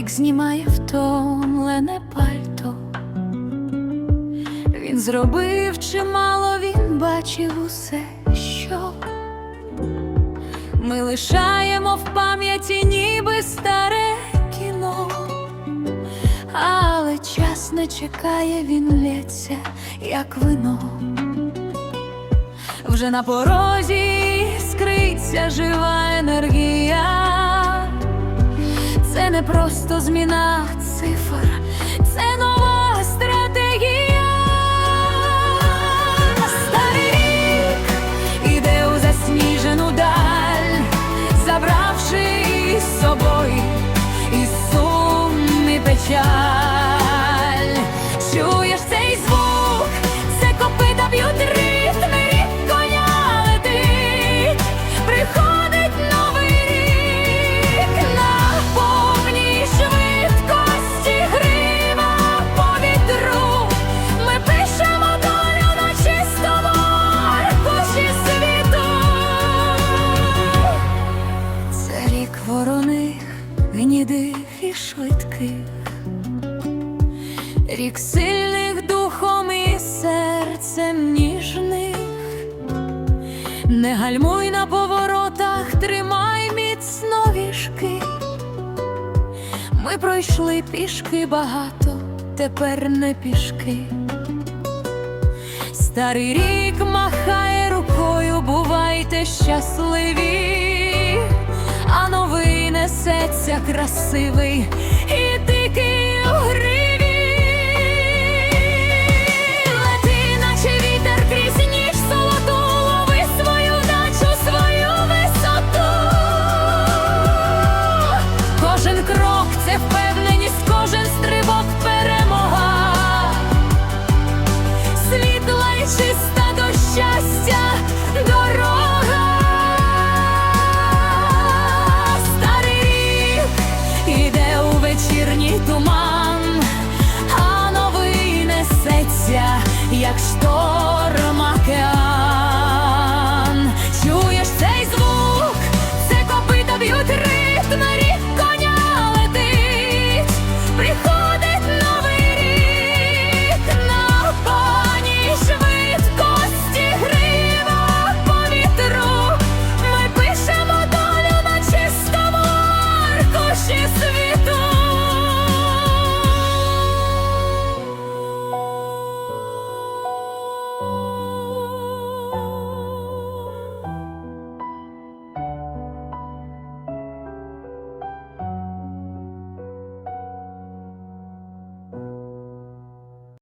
Рік знімає втомлене пальто. Він зробив чимало, він бачив усе, що ми лишаємо в пам'яті, ніби старе кіно. Але час не чекає, він лється, як вино. Вже на порозі скриться жива енергія. Не просто зміна цифр, це нова стратегія. Старий рік іде у засніжену даль, забравши із собою і сум, і печаль. Швидких. Рік сильних духом і серцем ніжних. Не гальмуй на поворотах, тримай міцно вішки. Ми пройшли пішки багато, тепер не пішки. Старий рік махає рукою, бувайте щасливі, а новий несеться красивий і дикий як шторм